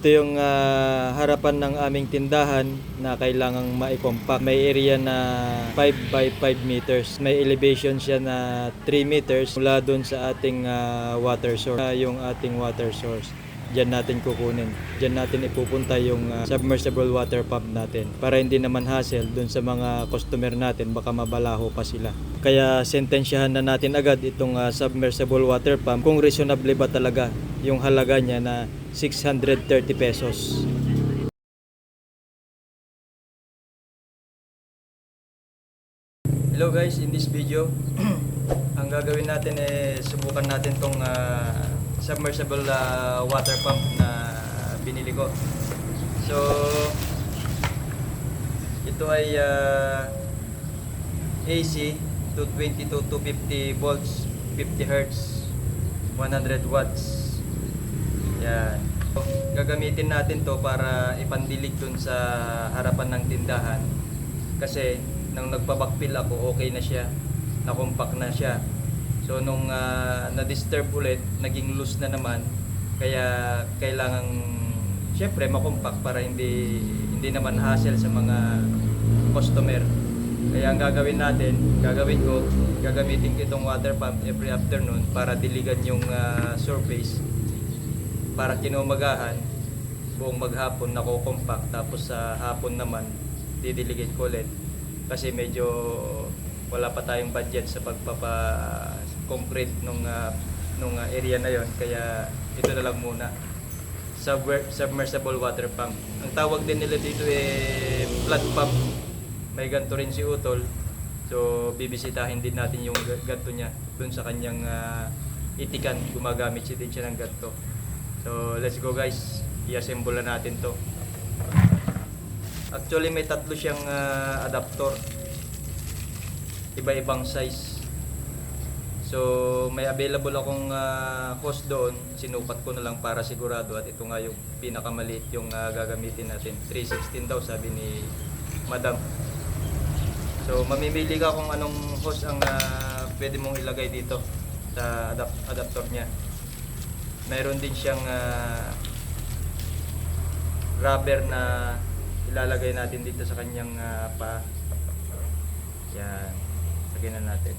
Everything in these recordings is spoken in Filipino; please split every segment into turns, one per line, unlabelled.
Ito yung ah, harapan ng aming tindahan na kailangang ma-compact. May area na 5 by 5 meters. May elevation siya na 3 meters mula doon sa ating ah, water source. Ah, yung ating water source. Diyan natin kukunin. Diyan natin ipupunta yung ah, submersible water pump natin para hindi naman hassle doon sa mga customer natin baka mabalaho pa sila. Kaya sentensyahan na natin agad itong ah, submersible water pump kung reasonable ba talaga yung halaga niya na 630 pesos. Hello guys, in this video, ang gagawin natin eh subukan natin tong ah, submersible ah, water pump na binili ko. So ito ay ah, AC 220 to 250 volts, 50 hertz, 100 watts. Yan. Gagamitin natin to para ipandilig dun sa harapan ng tindahan. Kasi nung nagpabakpil ako, okay na siya. Nakumpak na siya. So nung ah, na-disturb ulit, naging loose na naman. Kaya kailangan syempre makumpak para hindi hindi naman hassle sa mga customer. Kaya ang gagawin natin, gagawin ko, gagamitin ko itong water pump every afternoon para diligan yung ah, surface para kinumagahan buong maghapon nako-compact tapos sa hapon naman didiligin ko ulit. Kasi medyo wala pa tayong budget sa pagpapa concrete nung ah, nung ah, area na yon kaya ito na lang muna. Submer- submersible water pump. Ang tawag din nila dito eh flood pump. May ganto rin si Utol. So bibisitahin din natin yung ga- ganto niya dun sa kanyang ah, itikan. Gumagamit siya din siya ng ganto So, let's go guys. I-assemble na natin to. Actually, may tatlo siyang ah, adapter. Iba-ibang size. So, may available akong ah, hose doon. Sinukat ko na lang para sigurado at ito nga yung pinakamaliit yung ah, gagamitin natin. 316 daw sabi ni Madam. So, mamimili ka kung anong hose ang ah, pwede mong ilagay dito sa adap- adapter niya mayroon din siyang ah, rubber na ilalagay natin dito sa kanyang ah, pa. Yan. Lagyan na natin.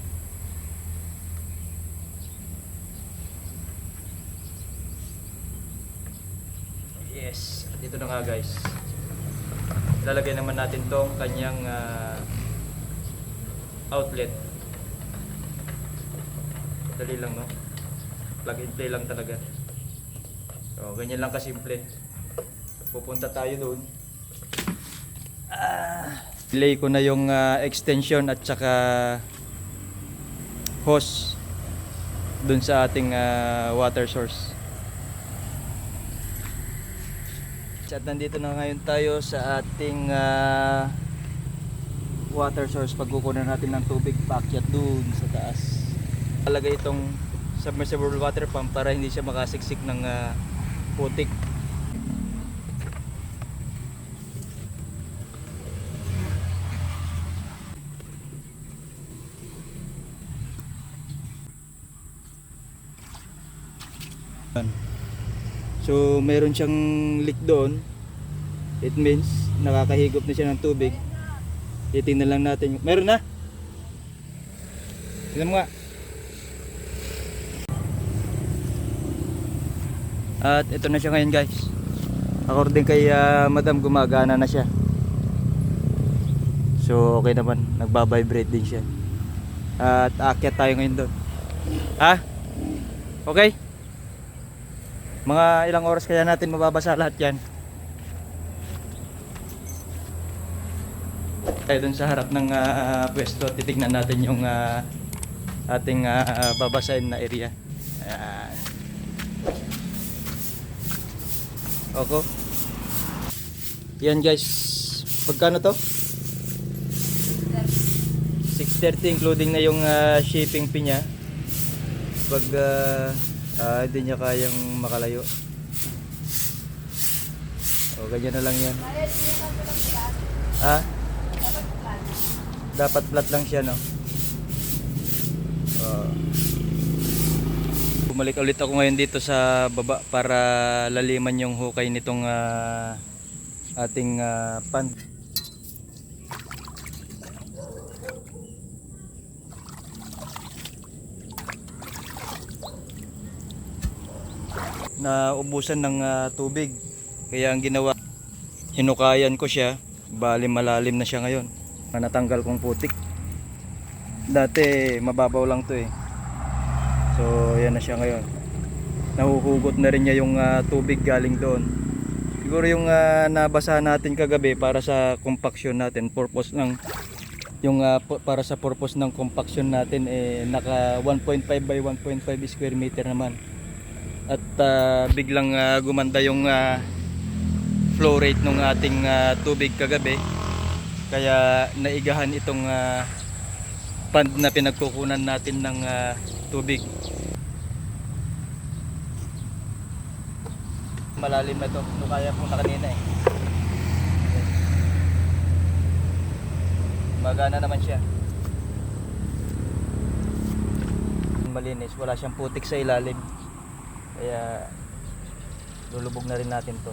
Yes. Dito na nga guys. Lalagay naman natin tong kanyang ah, outlet. Dali lang no plug and play lang talaga. So, ganyan lang kasimple. Pupunta tayo doon. Ah, play ko na yung ah, extension at saka hose doon sa ating ah, water source. At nandito na ngayon tayo sa ating ah, water source. Pagkukunan natin ng tubig, paakyat doon sa taas. Talaga itong submersible water pump para hindi siya makasiksik ng ah, putik. So, meron siyang leak doon. It means nakakahigop na siya ng tubig. Titingnan lang natin. Meron na. Tingnan mo nga. At ito na siya ngayon guys. According kay ah, madam gumagana na siya. So okay naman, nagba-vibrate din siya. At aakyat tayo ngayon doon. Ha? Okay? Mga ilang oras kaya natin mababasa lahat yan. Tayo doon sa harap ng ah, pwesto, titignan natin yung ah, ating ah, babasahin na area. Ayan. Ako. Yan guys. Pagkano to? 630 including na yung ah, shipping fee niya. Pag ah, hindi niya kayang makalayo. O ganyan na lang yan. Ha? Dapat flat lang siya no. Oh. Bumalik ulit ako ngayon dito sa baba para laliman yung hukay nitong ah, ating ah, pan. na ubusan ng ah, tubig. Kaya ang ginawa, hinukayan ko siya, bali malalim na siya ngayon. Natanggal kong putik. Dati mababaw lang to eh. So yan na siya ngayon. Nahuhugot na rin niya yung ah, tubig galing doon. Siguro yung ah, nabasa natin kagabi para sa compaction natin, purpose ng yung pu- para sa purpose ng compaction natin eh naka 1.5 by 1.5 square meter naman. At ah, biglang ah, gumanda yung ah, flow rate ng ating ah, tubig kagabi. Kaya naigahan itong ah, pond na pinagkukunan natin ng ah, tubig. Malalim na to. No, kaya po na kanina eh. Magana naman siya. Malinis. Wala siyang putik sa ilalim. Kaya lulubog na rin natin to.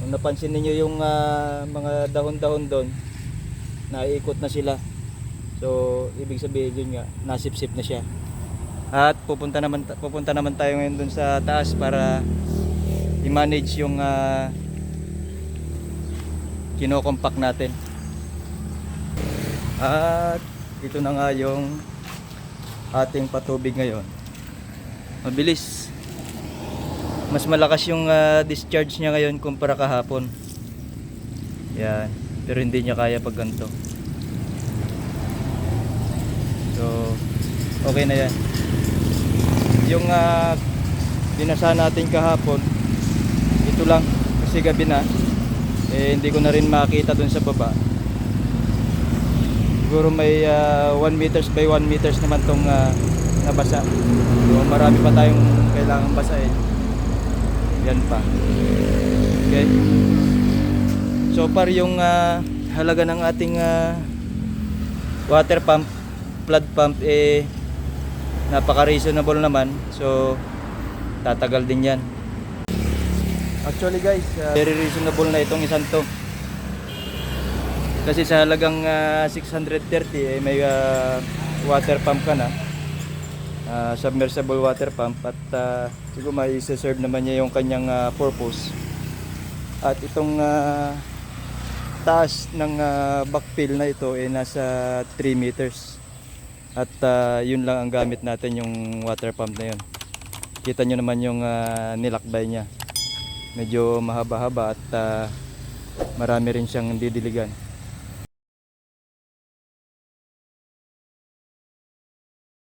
Kung napansin niyo yung ah, mga dahon-dahon doon, naiikot na sila. So, ibig sabihin yun nga, nasipsip na siya. At pupunta naman pupunta naman tayo ngayon doon sa taas para i-manage yung uh, kinokompact natin. At ito na nga yung ating patubig ngayon. Mabilis. Mas malakas yung ah, discharge niya ngayon kumpara kahapon. Yan. Pero hindi niya kaya pag ganito. So, okay na yan. Yung uh, binasa natin kahapon, ito lang. Kasi gabi na. Eh, hindi ko na rin makita dun sa baba. Siguro may 1 meters by 1 meters naman tong ah, nabasa. So, marami pa tayong kailangan basahin. Yan pa. Okay. So far yung ah, halaga ng ating ah, water pump, flood pump eh napaka reasonable naman. So tatagal din 'yan. Actually guys, ah, very reasonable na itong isang to. Kasi sa halagang ah, 630 eh may ah, water pump ka na. Ah, submersible water pump at ah, siguro may serve naman niya yung kanyang ah, purpose. At itong ah, taas ng ah, backfill na ito ay nasa 3 meters. At ah, yun lang ang gamit natin yung water pump na yun. Kita nyo naman yung ah, nilakbay niya. Medyo mahaba-haba at ah, marami rin siyang didiligan.